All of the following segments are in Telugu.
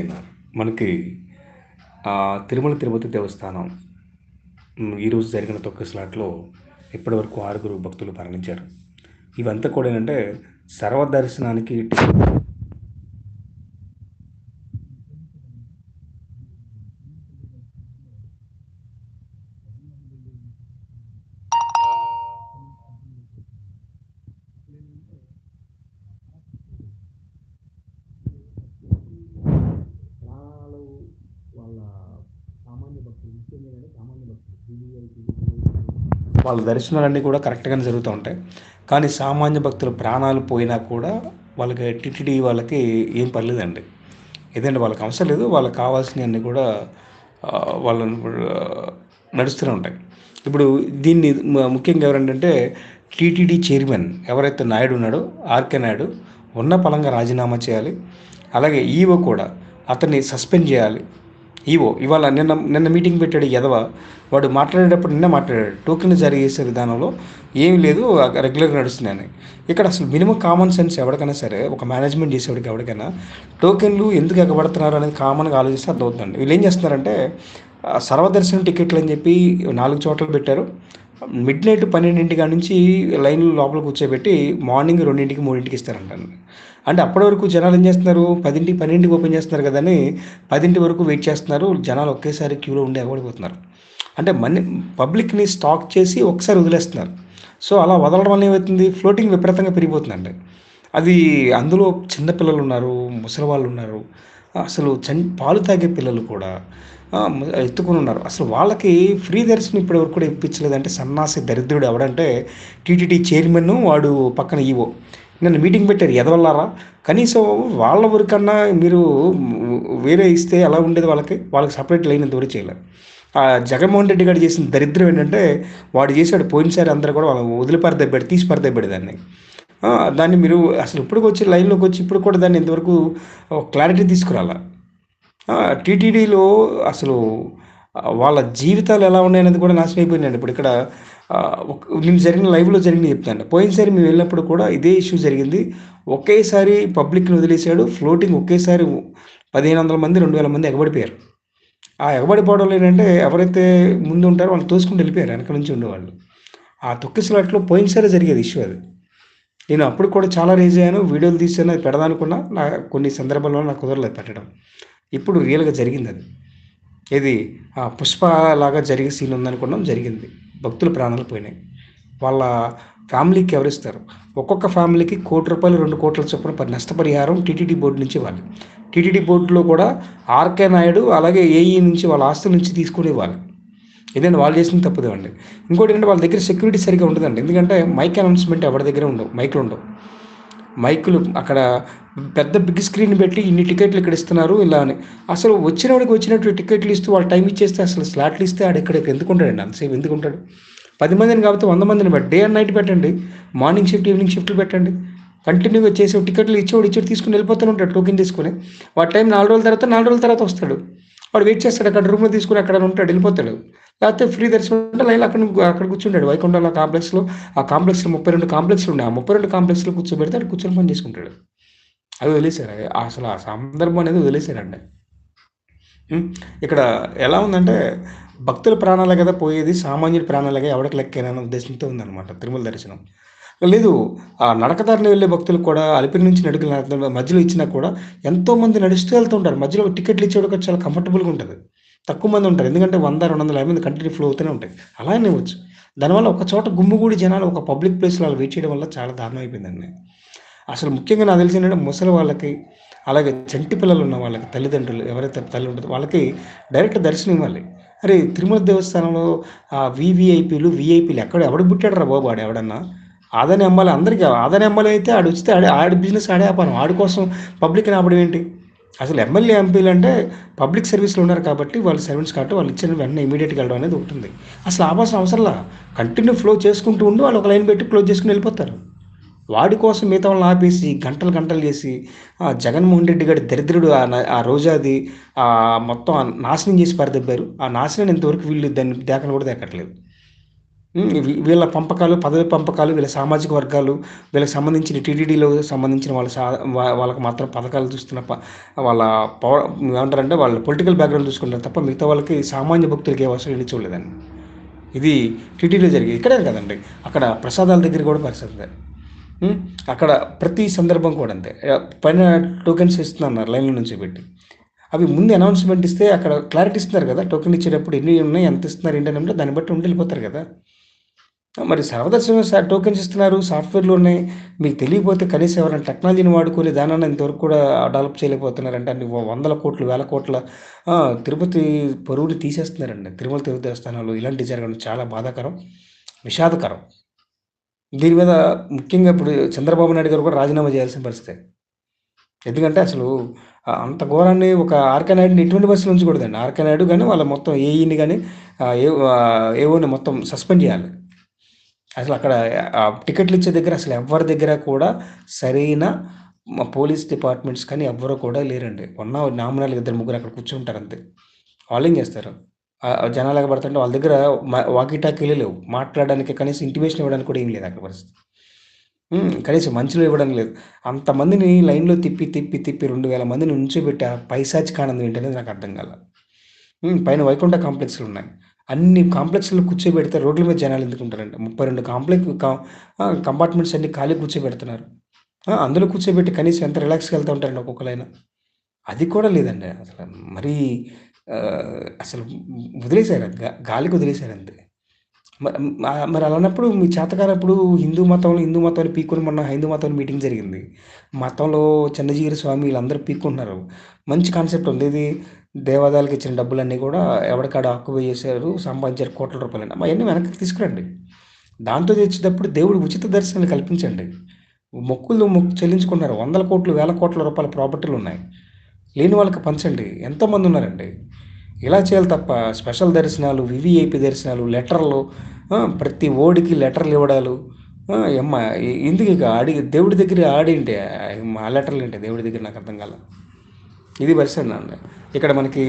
మనకి తిరుమల తిరుపతి దేవస్థానం ఈరోజు జరిగిన తొక్కిసలాట్లో ఇప్పటివరకు ఆరుగురు భక్తులు మరణించారు. ఇవంతా కూడా ఏంటంటే సర్వదర్శనానికి ప్రాణాలు వాళ్ళ సామాన్య భక్తులు ముఖ్యంగా ఏంటంటే సామాన్య భక్తులు వాళ్ళ దర్శనాలన్నీ కూడా కరెక్ట్గానే జరుగుతూ ఉంటాయి. కానీ సామాన్య భక్తుల ప్రాణాలు పోయినా కూడా వాళ్ళకి టిటిడి వాళ్ళకి ఏం పర్లేదండి. ఏదంటే వాళ్ళకి అవసరం లేదు. వాళ్ళకి కావాల్సినవన్నీ కూడా వాళ్ళని నడుస్తూనే ఉంటాయి. ఇప్పుడు దీన్ని ముఖ్యంగా ఎవరంటే టీటీడీ చైర్మన్ ఎవరైతే నాయుడు ఉన్నాడో ఆర్కే నాయుడు ఉన్న పలంగా రాజీనామా చేయాలి. అలాగే ఈవో కూడా అతన్ని సస్పెండ్ చేయాలి. ఈవో ఇవాళ నిన్న నిన్న మీటింగ్ పెట్టాడు ఎదవ వాడు మాట్లాడేటప్పుడు నిన్న మాట్లాడాడు. టోకెన్ జారీ చేసే విధానంలో ఏమీ లేదు రెగ్యులర్గా నడుస్తున్నాయని. ఇక్కడ అసలు మినిమం కామన్ సెన్స్ ఎవరికైనా సరే ఒక మేనేజ్మెంట్ చేసేవాడికి ఎవరికైనా టోకెన్లు ఎందుకు ఎగబడుతున్నారు అనేది కామన్గా ఆలోచిస్తే అర్థమవుతుందండి. వీళ్ళు ఏం చేస్తున్నారంటే ఆ, సర్వదర్శనం టికెట్లు అని చెప్పి నాలుగు చోట్ల పెట్టారు. మిడ్ నైట్ పన్నెండింటి కాడ నుంచి లైన్ లోపల కూర్చోబెట్టి మార్నింగ్ రెండింటికి మూడింటికి ఇస్తారంట అంటే అప్పటి వరకు జనాలు ఏం చేస్తున్నారు? పదింటి పన్నెండింటికి ఓపెన్ చేస్తున్నారు కదా అని పదింటి వరకు వెయిట్ చేస్తున్నారు. జనాలు ఒకేసారి క్యూలో ఉండి ఎగబడిపోతున్నారు. అంటే మనీ పబ్లిక్ని స్టాక్ చేసి ఒకసారి వదిలేస్తున్నారు. సో అలా వదలడం వల్ల ఏమవుతుంది ఫ్లోటింగ్ విపరీతంగా పెరిగిపోతుందండి. అది అందులో చిన్నపిల్లలు ఉన్నారు ముసలి వాళ్ళు ఉన్నారు. అసలు చన్ పాలు తాగే పిల్లలు కూడా ఎత్తుకుని ఉన్నారు. అసలు వాళ్ళకి ఫ్రీ దర్శనం ఇప్పటివరకు కూడా ఇప్పించలేదంటే సన్నాసి దరిద్రుడు ఎవడంటే టీటీడీ చైర్మన్ వాడు పక్కన ఈవో. నన్ను మీటింగ్ పెట్టారు ఎదవల్లారా? కనీసం వాళ్ళ వరకన్నా మీరు వేరే ఇస్తే ఎలా ఉండేది వాళ్ళకి? వాళ్ళకి సపరేట్ లైన్ ఇంతవరకు చేయలేదు ఆ జగన్మోహన్ రెడ్డి గారు చేసిన దరిద్రం ఏంటంటే వాడు చేశాడు పోయినసారి అందరూ కూడా వాళ్ళు వదిలిపారదెబ్బాడు తీసి పారదెబ్బాడు దాన్ని దాన్ని మీరు అసలు ఇప్పటికి వచ్చి లైన్లోకి వచ్చి ఇప్పుడు కూడా దాన్ని ఇంతవరకు క్లారిటీ తీసుకురాలా? టీటీడీలో అసలు వాళ్ళ జీవితాలు ఎలా ఉన్నాయనేది కూడా నాశనం అయిపోయినాయండి. ఇప్పుడు ఇక్కడ నేను జరిగిన లైవ్లో జరిగింది చెప్తాను. పోయినసారి మేము వెళ్ళినప్పుడు కూడా ఇదే ఇష్యూ జరిగింది. ఒకేసారి పబ్లిక్ని వదిలేశాడు. ఫ్లోటింగ్ ఒకేసారి పదిహేను వందల మంది రెండు వేల మంది ఎగబడిపోయారు. ఆ ఎగబడిపోవడం ఏంటంటే ఎవరైతే ముందు ఉంటారో వాళ్ళు తోసుకుంటూ వెళ్ళిపోయారు. వెనక నుంచి ఉండేవాళ్ళు. ఆ తొక్కిసలాట్లో పోయినసారి జరిగేది ఇష్యూ అది. నేను అప్పుడు కూడా చాలా రేజ్ అయ్యాను. వీడియోలు తీసాను అది పెడదానుకున్నా నా కొన్ని సందర్భాల్లో నాకు కుదరలేదు పెట్టడం. ఇప్పుడు రియల్గా జరిగింది అది. ఇది ఆ పుష్ప లాగా జరిగే సీన్ ఉందనుకున్నాం జరిగింది. భక్తుల ప్రాణాలు పోయినాయి. వాళ్ళ ఫ్యామిలీకి ఎవరిస్తారు ఒక్కొక్క ఫ్యామిలీకి కోటి రూపాయలు రెండు కోట్ల చొప్పున నష్టపరిహారం టీటీడీ బోర్డు నుంచి ఇవ్వాలి. టీటీడీ బోర్డులో కూడా ఆర్కే నాయుడు అలాగే ఏఈ నుంచి వాళ్ళ ఆస్తుల నుంచి తీసుకుని ఇవ్వాలి. ఇదండి వాళ్ళు చేసిన తప్పుదేమండి ఇంకోటి ఏంటంటే వాళ్ళ దగ్గర సెక్యూరిటీ సరిగా ఉండదండి. ఎందుకంటే మైక్ అనౌన్స్మెంట్ ఎవరి దగ్గర ఉండవు మైకులు ఉండవు. మైకులు అక్కడ పెద్ద బిగ్ స్క్రీన్ పెట్టి ఇన్ని టికెట్లు ఇక్కడ ఇస్తున్నారు ఇలా అని. అసలు వచ్చినవాడికి వచ్చినట్టు టికెట్లు ఇస్తూ వాళ్ళు టైం ఇచ్చేస్తే అసలు స్లాట్లు ఇస్తే ఆడు ఇక్కడ ఎందుకు ఉంటాడండి? అంతసేపు ఎందుకు ఉంటాడు? పది మందిని కాబట్టి వంద మందిని పెట్టి డే అండ్ నైట్ పెట్టండి మార్నింగ్ షిఫ్ట్ ఈవినింగ్ షిఫ్ట్లు పెట్టండి. కంటిన్యూగా చేసే టికెట్లు ఇచ్చేవాడు ఇచ్చేవాడు తీసుకుని వెళ్ళిపోతూనే ఉంటాడు టోకెన్ తీసుకుని. వాడి టైం నాలుగు రోజుల తర్వాత నాలుగు రోజుల తర్వాత వస్తాడు. వాడు వెయిట్ చేస్తాడు అక్కడ రూమ్లో తీసుకుని అక్కడ ఉంటాడు వెళ్ళిపోతాడు. లేకపోతే ఫ్రీ దర్శనం ఉంటే లైన్ అక్కడ అక్కడ కూర్చుంటాడు. వైకుంఠంలో కాంప్లెక్స్లో ఆ కాంప్లెక్స్లో ముప్పై రెండు కాంప్లెక్స్లు ఉన్నాయి. ఆ ముప్పై రెండు కాంప్లెక్స్లో కూర్చోబెడితే అక్కడ కూర్చొని పని చేసుకుంటాడు. అది వదిలేశారు. అసలు ఆ సందర్భం అనేది వదిలేశారండి. ఇక్కడ ఎలా ఉందంటే భక్తుల ప్రాణాలే కదా పోయేది సామాన్యుడి ప్రాణాలుగా ఎవరికి లెక్కైనా ఉద్దేశంతో ఉందన్నమాట తిరుమల దర్శనం. లేదు ఆ నడకదారిని వెళ్ళే భక్తులు కూడా అలిపిరి నుంచి నడుకలు మధ్యలో ఇచ్చినా కూడా ఎంతో మంది నడుస్తూ వెళ్తూ ఉంటారు. మధ్యలో టికెట్లు ఇచ్చేవాడికి చాలా కంఫర్టబుల్గా ఉంటుంది. తక్కువ మంది ఉంటారు. ఎందుకంటే వంద రెండు వందల యాభై మంది కంటిన్యూ ఫ్లో అవుతూనే ఉంటాయి. అలానే వచ్చు దానివల్ల ఒక చోట గుమ్ముగూడి జనాలు ఒక పబ్లిక్ ప్లేస్లో వాళ్ళు వెయిట్ చేయడం వల్ల చాలా దారుణం అయిపోయిందండి. అసలు ముఖ్యంగా నాకు తెలిసి ఏంటంటే ముసలి వాళ్ళకి అలాగే చంటి పిల్లలు ఉన్న వాళ్ళకి తల్లిదండ్రులు ఎవరైతే తల్లి ఉంటుందో వాళ్ళకి డైరెక్ట్ దర్శనం ఇవ్వాలి. అరే తిరుమల దేవస్థానంలో ఆ వివిఐపీలు విఐపీలు ఎక్కడ ఎవడు పుట్టాడు రా బాబు ఆడు ఎవడన్నా? ఆదాని అమ్మాలి అందరికీ ఆదాని అమ్మాలి అయితే ఆడు వచ్చితే ఆడే ఆడి బిజినెస్ ఆడే ఆపాను ఆడి కోసం పబ్లిక్ ఆపడం ఏంటి? అసలు ఎమ్మెల్యే ఎంపీలు అంటే పబ్లిక్ సర్వీస్లో ఉన్నారు కాబట్టి వాళ్ళు సర్వీస్ కాబట్టి వాళ్ళు ఇచ్చిన వెంటనే ఇమీడియట్గా వెళ్ళడం అనేది ఉంటుంది అసలు ఆపాల్సిన అవసరంలా కంటిన్యూ ఫ్లో చేసుకుంటూ ఉండి వాళ్ళు ఒక లైన్ పెట్టి క్లోజ్ చేసుకుని వెళ్ళిపోతారు. వాడి కోసం మిగతా వాళ్ళని ఆపేసి గంటలు గంటలు చేసి జగన్మోహన్ రెడ్డి గారి దరిద్రుడు ఆ ఆ రోజాది ఆ మొత్తం నాశనం చేసి పరిదెబ్బారు. ఆ నాశనం ఇంతవరకు వీళ్ళు దాన్ని దేకలు కూడా దేకట్లేదు. వీళ్ళ పంపకాలు పదవి పంపకాలు వీళ్ళ సామాజిక వర్గాలు వీళ్ళకి సంబంధించిన టీటీడీలో సంబంధించిన వాళ్ళ సా వాళ్ళకి మాత్రం పథకాలు చూస్తున్న ప- వాళ్ళ పవర్ ఏమంటారంటే వాళ్ళ పొలిటికల్ బ్యాక్గ్రౌండ్ చూసుకుంటారు తప్ప మిగతా వాళ్ళకి సామాన్య భక్తులకి ఏ అవసరం ఇది చూడలేదండి. ఇది టీటీడీలో జరిగేది. ఇక్కడే కదండి. అక్కడ ప్రసాదాల దగ్గర కూడా పరిస్థితి అక్కడ ప్రతి సందర్భం కూడా అంతే. పైన టోకెన్స్ ఇస్తున్నారు లైన్ల నుంచి పెట్టి. అవి ముందు అనౌన్స్మెంట్ ఇస్తే అక్కడ క్లారిటీ ఇస్తున్నారు కదా టోకెన్ ఇచ్చేటప్పుడు ఎన్ని ఉన్నాయి ఎంత ఇస్తున్నారు ఏంటి అంటే దాన్ని బట్టి ఉండి వెళ్ళిపోతారు కదా. మరి సర్వదర్శనం టోకెన్స్ ఇస్తున్నారు సాఫ్ట్వేర్లు ఉన్నాయి. మీకు తెలియకపోతే కనీసం ఎవరైనా టెక్నాలజీని వాడుకొని దానన్నా ఇంతవరకు కూడా డెవలప్ చేయలేకపోతున్నారంటే అన్ని వందల కోట్లు వేల కోట్ల తిరుపతి పరువుని తీసేస్తున్నారండి. తిరుమల తిరుపతి దేవస్థానాలు ఇలాంటి జరగడం చాలా బాధాకరం విషాదకరం. దీని మీద ముఖ్యంగా ఇప్పుడు చంద్రబాబు నాయుడు గారు కూడా రాజీనామా చేయాల్సిన పరిస్థితి. ఎందుకంటే అసలు అంత ఘోరాన్ని ఒక ఆర్కే నాయుడుని ఎటువంటి బస్సులు ఉంచకూడదండి ఆర్కే నాయుడు కానీ వాళ్ళ మొత్తం ఏఈని కానీ ఏ ఏఓని మొత్తం సస్పెండ్ చేయాలి. అసలు అక్కడ టికెట్లు ఇచ్చే దగ్గర అసలు ఎవరి దగ్గర కూడా సరైన పోలీస్ డిపార్ట్మెంట్స్ కానీ ఎవ్వరూ కూడా లేరండి. ఉన్న నామినల్ ఇద్దరు ముగ్గురు అక్కడ కూర్చుంటారు అంతే. వాళ్ళు ఏం చేస్తారు? జనాలు ఎగబడుతుంటే వాళ్ళ దగ్గర వాకీ టాకీలు లేవు. మాట్లాడడానికి కనీసం ఇంటిమేషన్ ఇవ్వడానికి కూడా ఏం లేదు అక్కడ పరిస్థితి. కనీసం మంచులు ఇవ్వడం లేదు. అంతమందిని లైన్లో తిప్పి తిప్పి తిప్పి రెండు వేల మందిని ఉంచోబెట్టి ఆ పైశాచిక ఏంటనేది నాకు అర్థం కాల. పైన వైకుంఠ కాంప్లెక్స్లు ఉన్నాయి. అన్ని కాంప్లెక్స్లో కూర్చోబెడితే రోడ్ల మీద జనాలు ఎందుకు ఉంటారండి ముప్పై రెండు కాంప్లెక్స్ కంపార్ట్మెంట్స్ అన్ని ఖాళీ కూర్చోబెడుతున్నారు. అందులో కూర్చోబెట్టి కనీసం ఎంత రిలాక్స్గా వెళ్తూ ఉంటారండి ఒక్కొక్కలైనా అది కూడా లేదండి. అసలు మరీ అసలు వదిలేశారు గాలికి వదిలేశారు అంతే. మరి అలా అన్నప్పుడు మీ చేతకానప్పుడు హిందూ మతంలో హిందూ మతాన్ని పీక్కుని మొన్న హిందూ మతంలో మీటింగ్ జరిగింది. మతంలో చిన్నజీగిరి స్వామి వీళ్ళందరూ పీక్కుంటున్నారు మంచి కాన్సెప్ట్ ఉంది ఇది. దేవాదాయాలకు ఇచ్చిన డబ్బులన్నీ కూడా ఎవరికాడ హక్కు చేశారు సంపాదించారు కోట్ల రూపాయలు అవన్నీ వెనక్కి తీసుకురండి. దాంతో తెచ్చేటప్పుడు దేవుడు ఉచిత దర్శనాలు కల్పించండి. మొక్కులు మొక్కు చెల్లించుకున్నారు వందల కోట్లు వేల కోట్ల రూపాయల ప్రాపర్టీలు ఉన్నాయి. లేని వాళ్ళకి పంచండి. ఎంతోమంది ఉన్నారండి. ఇలా చేయాలి తప్ప స్పెషల్ దర్శనాలు వివిఐపి దర్శనాలు లెటర్లు ప్రతి ఓడికి లెటర్లు ఇవ్వడాలు ఎమ్మ ఎందుకు ఇక ఆడి దేవుడి దగ్గర ఆడింటే మా లెటర్లు ఏంటి దేవుడి దగ్గర నాకు అర్థం కాల. ఇది పరిస్థితి అండి ఇక్కడ మనకి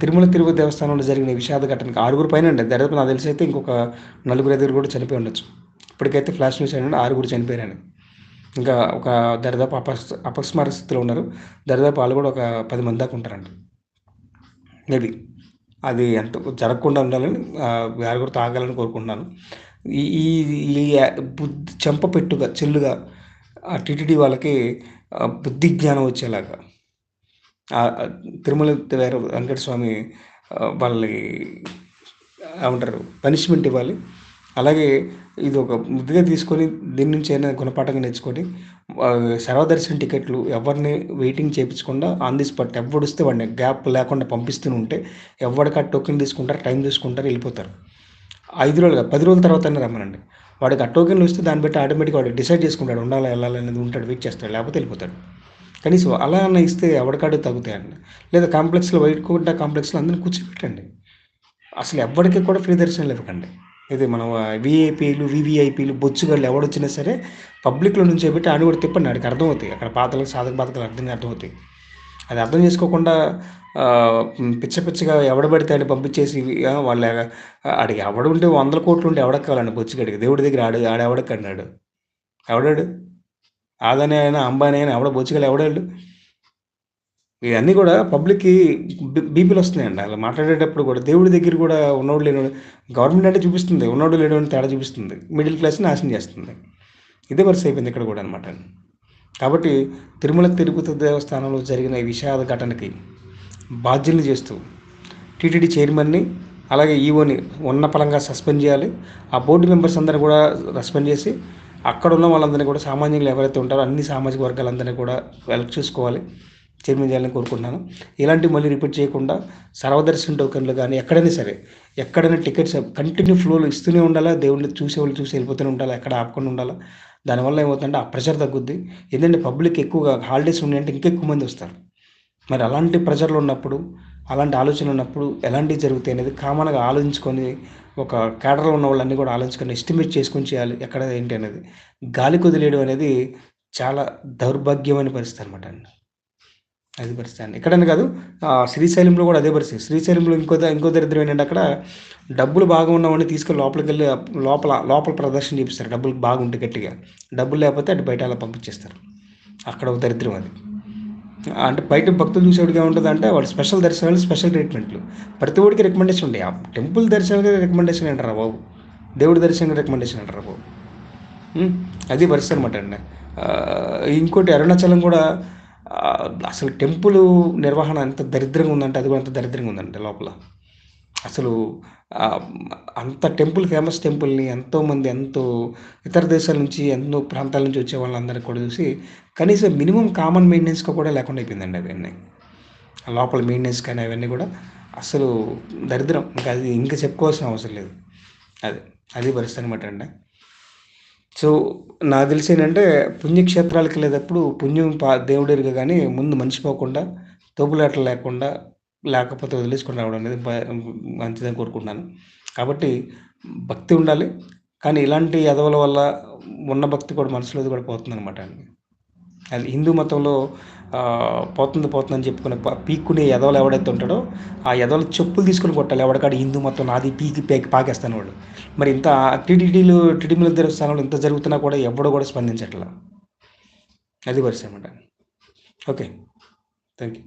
తిరుమల తిరుపతి దేవస్థానంలో జరిగిన విషాద ఘటనకి ఆరుగురు పైన అండి దరిదాపు నాకు తెలిసి అయితే ఇంకొక నలుగురు ఐదుగురు కూడా చనిపోయి ఉండొచ్చు. ఇప్పటికైతే ఫ్లాష్ న్యూస్ ఏంటంటే ఆరుగురు చనిపోయారని ఇంకా ఒక దరిదాపు అపస్ అపస్మార స్థితిలో ఉన్నారు. దరిదాపు వాళ్ళు కూడా ఒక పది మంది దాకా ఉంటారండి మేబీ అది ఎంత జరగకుండా ఉండాలని వారు కూడా తాగాలని కోరుకుంటున్నాను. ఈ ఈ ఈ బుద్ధి చెంప పెట్టుగా చెల్లుగా ఆ టీటీడీ వాళ్ళకి బుద్ధి జ్ఞానం వచ్చేలాగా తిరుమల వేరు వెంకట స్వామి వాళ్ళకి ఏమంటారు పనిష్మెంట్ ఇవ్వాలి. అలాగే ఇది ఒక ముద్దుగా తీసుకొని దీని నుంచి అయినా గుణపాఠంగా నేర్చుకొని ఆ, సర్వదర్శన టికెట్లు ఎవరిని వెయిటింగ్ చేయించకుండా ఆన్ ది స్పాట్ ఎవడిస్తే వాడిని గ్యాప్ లేకుండా పంపిస్తూ ఉంటే ఎవరికి ఆ టోకెన్ తీసుకుంటారు టైం తీసుకుంటారు వెళ్ళిపోతారు. ఐదు రోజులు కాదు, పది రోజుల తర్వాత రమ్మనండి. వాడికి ఆ టోకెన్లు వస్తే దాన్ని బట్టి ఆటోమేటిక్గా వాడు డిసైడ్ చేసుకుంటాడు ఉండాలా వెళ్ళాలి అనేది ఉంటాడు వెయిట్ చేస్తాడు లేకపోతే వెళ్ళిపోతాడు. కనీసం అలా అన్న ఇస్తే ఎవరికాడు తగ్గుతాయండి? లేదా కాంప్లెక్స్లో వైట్ కోట కాంప్లెక్స్లో అందరిని కూర్చోబెట్టండి. అసలు ఎవరికి కూడా ఫ్రీ దర్శనం ఇవ్వకండి ఇది మనం విఐపీలు వివిఐపీలు బొచ్చుగాళ్ళు ఎవడొచ్చినా సరే పబ్లిక్లో నుంచి పెట్టి ఆడు కూడా తిప్పండి ఆడికి అర్థమవుతాయి. అక్కడ పాతలకు సాధక పాత్రలు అర్థం అర్థమవుతాయి. అది అర్థం చేసుకోకుండా పిచ్చ పిచ్చగా ఎవడబడితే ఆడిని పంపించేసి వాళ్ళ ఆడికి ఎవడు ఉంటే వందల కోట్లు ఉంటే ఎవడక్కాలండి బొచ్చుగాడికి బొచ్చుగడికి? దేవుడి దగ్గర ఆడు ఆడు ఎవడకు ఎవడాడు? ఆదాని అయినా అంబానీ అయినా ఎవడ బొచ్చుగలు ఎవడాడు ఇవన్నీ కూడా పబ్లిక్కి బీపీలు వస్తున్నాయండి. అలా మాట్లాడేటప్పుడు కూడా దేవుడి దగ్గర కూడా ఉన్నోడు లేని గవర్నమెంట్ అంటే చూపిస్తుంది. ఉన్నోడు లేడు తేడా చూపిస్తుంది. మిడిల్ క్లాస్ని నాశనం చేస్తుంది. ఇదే వరుస అయిపోయింది ఇక్కడ కూడా అనమాట కాబట్టి తిరుమల తిరుపతి దేవస్థానంలో జరిగిన ఈ విషాద ఘటనకి బాధ్యతలు చేస్తూ టీటీడీ చైర్మన్ని అలాగే ఈఓని ఉన్న పలంగా సస్పెండ్ చేయాలి. ఆ బోర్డు మెంబర్స్ అందరినీ కూడా సస్పెండ్ చేసి అక్కడ ఉన్న వాళ్ళందరినీ కూడా సామాన్యులు ఎవరైతే ఉంటారో అన్ని సామాజిక వర్గాలందరినీ కూడా వెల్క్ చూసుకోవాలి. చైర్మన్ చేయాలని కోరుకుంటున్నాను. ఇలాంటివి మళ్ళీ రిపీట్ చేయకుండా సర్వదర్శన టోకెన్లు కానీ ఎక్కడైనా సరే ఎక్కడైనా టికెట్స్ కంటిన్యూ ఫ్లోలో ఇస్తూనే ఉండాలా? దేవుడిని చూసేవాళ్ళు చూసి వెళ్ళిపోతూనే ఉండాలా? ఎక్కడ ఆపకుండా ఉండాలా? దానివల్ల ఏమవుతుందంటే ఆ ప్రెషర్ తగ్గుద్ది. ఎందుకంటే పబ్లిక్ ఎక్కువగా హాలిడేస్ ఉన్నాయంటే ఇంకెక్కువ మంది వస్తారు. మరి అలాంటి ప్రెషర్లు ఉన్నప్పుడు అలాంటి ఆలోచనలు ఉన్నప్పుడు ఎలాంటివి జరుగుతాయి అనేది కామన్గా ఆలోచించుకొని ఒక కేడర్లో ఉన్న వాళ్ళన్నీ కూడా ఆలోచించుకొని ఎస్టిమేట్ చేసుకొని చేయాలి ఎక్కడ ఏంటి అనేది. గాలి కుదిలేయడం అనేది చాలా దౌర్భాగ్యమైన పరిస్థితి అనమాట అండి. అది పరిస్థితి. అండి ఇక్కడని కాదు శ్రీశైలంలో కూడా అదే పరిస్థితి. శ్రీశైలంలో ఇంకో ఇంకో దరిద్రం ఏంటంటే అక్కడ డబ్బులు బాగా ఉన్నవాడిని తీసుకొని లోపలికి వెళ్ళి లోపల లోపల ప్రదర్శన చేపిస్తారు. డబ్బులు బాగుంటే గట్టిగా. డబ్బులు లేకపోతే అటు బయట అలా పంపించేస్తారు. అక్కడ ఒక దరిద్రం అది. అంటే బయట భక్తులు చూసేవాడికి ఏముంటుంది అంటే వాళ్ళు స్పెషల్ దర్శనాలు స్పెషల్ ట్రీట్మెంట్లు. ప్రతి ఒడికి రికమెండేషన్ ఉంటాయి ఆ టెంపుల్ దర్శనానికి రికమెండేషన్ అంటారా బాబు? దేవుడి దర్శనానికి రికమెండేషన్ అంటారా బాబు? అది పరిస్థితి అనమాట అండి. ఇంకోటి అరుణాచలం కూడా అసలు టెంపుల్ నిర్వహణ ఎంత దరిద్రంగా ఉందంటే అది కూడా అంత దరిద్రంగా ఉందంటే లోపల. అసలు అంత టెంపుల్ ఫేమస్ టెంపుల్ని ఎంతోమంది ఎంతో ఇతర దేశాల నుంచి ఎన్నో ప్రాంతాల నుంచి వచ్చే వాళ్ళందరికీ కూడా చూసి కనీసం మినిమం కామన్ మెయింటెనెన్స్గా కూడా లేకుండా అయిపోయిందండి అవన్నీ. లోపల మెయింటెనెన్స్ కానీ అవన్నీ కూడా అసలు దరిద్రం. ఇంకా అది ఇంకా చెప్పుకోవాల్సిన అవసరం లేదు. అది అది పరిస్థితి అనమాట అండి. సో నాకు తెలిసి ఏంటంటే పుణ్యక్షేత్రాలకు వెళ్ళేటప్పుడు పుణ్యం పా దేవుడిగా కానీ ముందు మనిషి పోకుండా తోపులాటలు లేకుండా లేకపోతే వదిలేసుకుని రావడం అనేది మంచిదని కోరుకుంటున్నాను. కాబట్టి భక్తి ఉండాలి. కానీ ఇలాంటి ఎదవల వల్ల ఉన్న భక్తి కూడా మనసులో కూడా పోతుంది అనమాట అండి. అది హిందూ మతంలో పోతుంది పోతుందని చెప్పుకునే పీక్కునే ఎదవలు ఎవడైతే ఉంటాడో ఆ ఎదవలు చెప్పులు తీసుకొని కొట్టాలి. ఎవడకాడు హిందూ మతం నాది పీకి పీకి పాకేస్తాను వాడు. మరి ఇంత టీటీడీలు టీడీమీల దేవస్థానంలో ఇంత జరుగుతున్నా కూడా ఎవడో కూడా స్పందించట్లా? అది వరుస అనమాట ఓకే. Thank you